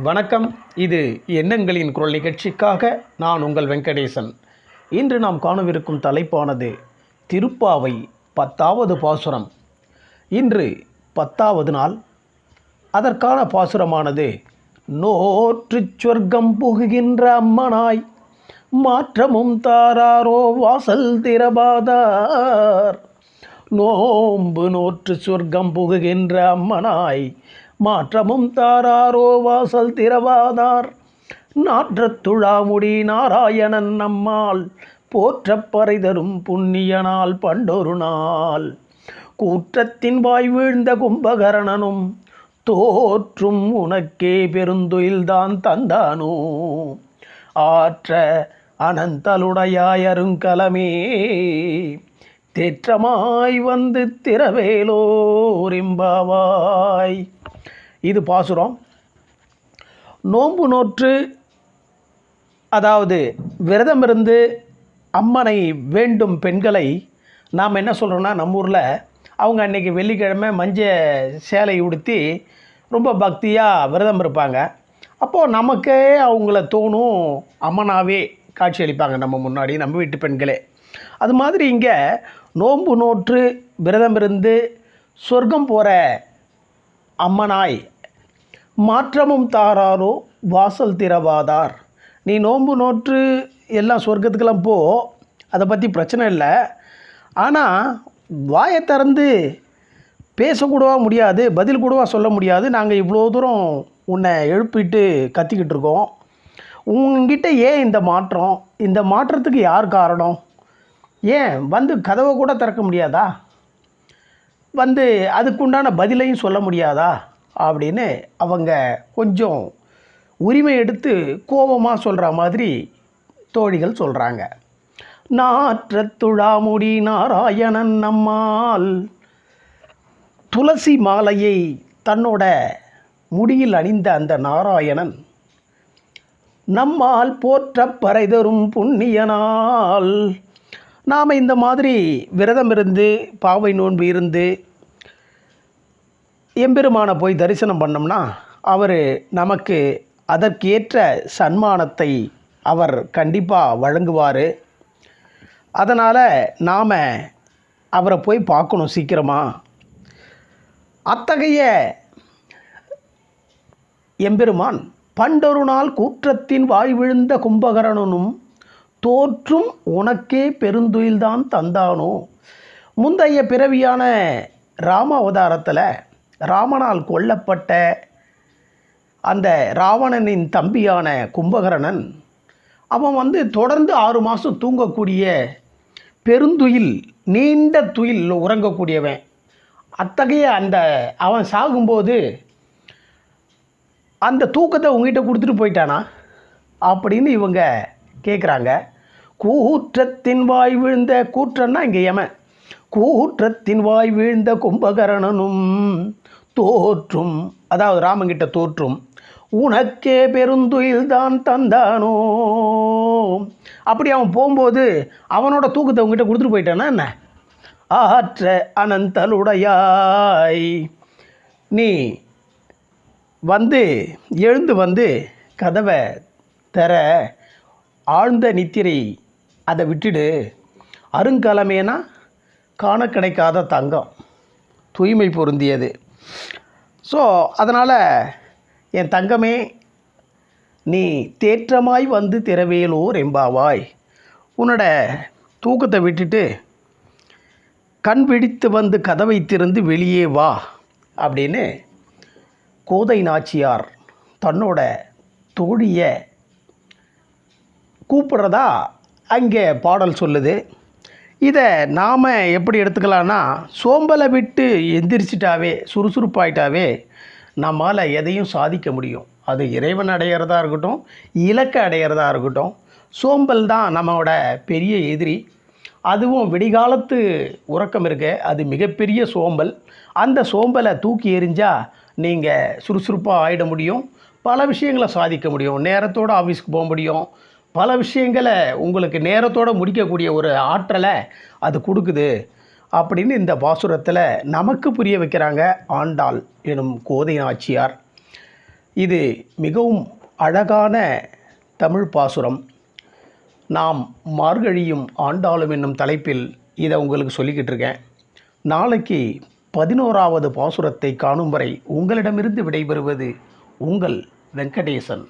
வணக்கம். இது எண்ணங்களின் குரல் நிகழ்ச்சிக்காக நான் உங்கள் வெங்கடேசன். இன்று நாம் காணவிருக்கும் தலைப்பானது திருப்பாவை பத்தாவது பாசுரம். இன்று பத்தாவது நாள். அதற்கான பாசுரமானது நோற்றுச் சொர்க்கம் புகுகின்ற அம்மனாய் மாற்றமும் தாராரோ வாசல் திரபாதார் நோம்பு நோற்று சொர்க்கம் புகுகின்ற அம்மனாய் மாற்றமும் தாராரோ வாசல் திரவாதார் நாற்றத்துழாமுடி நாராயணன் நம்மால் போற்றப் பறை தரும் புண்ணியனால் பண்டொரு நாள். கூற்றத்தின் வாய் வீழ்ந்த கும்பகரணனும் தோற்றும் உனக்கே பெருந்துயில்தான் தந்தானோ. ஆற்ற அனந்தலுடையாயருங்கலமே தேற்றமாய் வந்து திரவேலோரிம்பாவாய் இது பாசுரம். நோன்பு நோற்று அதாவது விரதம் இருந்து அம்மனை வேண்டும் பெண்களை நாம் என்ன சொல்கிறோன்னா நம்ம ஊரில் அவங்க அன்றைக்கி வெள்ளிக்கிழமை மஞ்சள் சேலை உடுத்தி ரொம்ப பக்தியாக விரதம் இருப்பாங்க. அப்போது நமக்கே அவங்கள தோணும் அம்மனாவே காட்சி அளிப்பாங்க நம்ம முன்னாடி நம்ம வீட்டு பெண்களே. அது மாதிரி இங்கே நோன்பு நோற்று விரதம் இருந்து சொர்க்கம் போகிற அம்மனாய் மாற்றமும் தாராரோ வாசல் திறவாதார். நீ நோன்பு நோற்று எல்லாம் சொர்க்கத்துக்கெல்லாம் போ. அதை பற்றி பிரச்சனை இல்லை. ஆனால் வாயை திறந்து பேசக்கூடவா முடியாது பதில் கூடவா சொல்ல முடியாது. நாங்கள் இவ்வளோ தூரம் உன்னை எழுப்பிட்டு கத்திக்கிட்டு இருக்கோம். உங்ககிட்ட ஏன் இந்த மாற்றம்? இந்த மாற்றத்துக்கு யார் காரணம்? ஏன்? வந்து கதவை கூட திறக்க முடியாதா? வந்து அதுக்குண்டான பதிலையும் சொல்ல முடியாதா? அப்படின்னு அவங்க கொஞ்சம் உரிமை எடுத்து கோபமாக சொல்கிற மாதிரி தோழிகள் சொல்கிறாங்க நாற்றத்துழாமுடி நாராயணன் நம்மால் துளசி மாலையை தன்னோட முடியில் அணிந்த அந்த நாராயணன் நம்மால் போற்ற பறைதரும் புண்ணியனால். நாம் இந்த மாதிரி விரதம் இருந்து பாவை நோன்பு இருந்து எம்பெருமானை போய் தரிசனம் பண்ணோம்னா அவர் நமக்கு அதற்கேற்ற சன்மானத்தை அவர் கண்டிப்பாக வழங்குவார். அதனால் நாம் அவரை போய் பார்க்கணும் சீக்கிரமாக அத்தகைய எம்பெருமான் பண்டொரு நாள் கூற்றத்தின் வாய் விழுந்த கும்பகரணனும் தோற்றும் உனக்கே பெருந்துயில்தான் தந்தானோ? முந்தைய பிறவியான ராம அவதாரத்தில் ராமனால் கொல்லப்பட்ட அந்த ராவணனின் தம்பியான கும்பகரணன் அவன் வந்து தொடர்ந்து ஆறு மாதம் தூங்கக்கூடிய பெருந்துயில் நீண்ட துயில் உறங்கக்கூடியவன். அத்தகைய அந்த அவன் சாகும்போது அந்த தூக்கத்தை உங்ககிட்ட கொடுத்துட்டு போயிட்டானா? அப்படின்னு இவங்க கேட்குறாங்க கூற்றத்தின் வாய் விழுந்த கூற்றன்னா இங்கே எமன் கூற்றத்தின் வாய் வீழ்ந்த கும்பகரணனும் தோற்றும் அதாவது ராமங்கிட்ட தோற்றும் உனக்கே பெருந்துயில் தான் தந்தானோ? அப்படி அவன் போகும்போது அவனோட தூக்கத்தை உங்ககிட்ட கொடுத்துட்டு போயிட்டானா என்ன? ஆற்ற அனந்தலுடையாய் நீ வந்து எழுந்து வந்து கதவை தர ஆழ்ந்த நித்திரை அதை விட்டுடு. அருங்கலமேனா காண கிடைக்காத தங்கம். தூய்மை பொருந்தியது. ஸோ அதனால் என் தங்கமே நீ தேற்றமாய் வந்து திறவேலூர் எம்பாவாய் உன்னோட தூக்கத்தை விட்டுட்டு கண் பிடித்து வந்து கதவை திறந்து வெளியே வா அப்படின்னு கோதை நாச்சியார் தன்னோட தோழியை கூப்பிட்றதா அங்கே பாடல் சொல்லுது. இதை நாம் எப்படி எடுத்துக்கலாம்னா சோம்பலை விட்டு எந்திரிச்சிட்டாவே சுறுசுறுப்பாயிட்டாவே நம்மால் எதையும் சாதிக்க முடியும். அது இறைவன் அடையிறதா இருக்கட்டும் இலக்கை அடையிறதா இருக்கட்டும் சோம்பல் தான் நம்மளோட பெரிய எதிரி. அதுவும் விடிகாலத்து உறக்கம் இருக்க அது மிகப்பெரிய சோம்பல். அந்த சோம்பலை தூக்கி எறிஞ்சால் நீங்கள் சுறுசுறுப்பாக ஆகிட முடியும். பல விஷயங்களை சாதிக்க முடியும். நேரத்தோடு ஆஃபீஸ்க்கு போக முடியும். பல விஷயங்களை உங்களுக்கு நேரத்தோடு முடிக்கக்கூடிய ஒரு ஆற்றலை அது கொடுக்குது அப்படின்னு இந்த பாசுரத்தில் நமக்கு புரிய வைக்கிறாங்க ஆண்டாள் எனும் கோதை நாச்சியார். இது மிகவும் அழகான தமிழ் பாசுரம். நாம் மார்கழியும் ஆண்டாளும் என்னும் தலைப்பில் இதை உங்களுக்கு சொல்லிக்கிட்டு இருக்கேன். நாளைக்கு பதினோராவது பாசுரத்தை காணும் வரை உங்களிடமிருந்து விடைபெறுவது உங்கள் வெங்கடேசன்.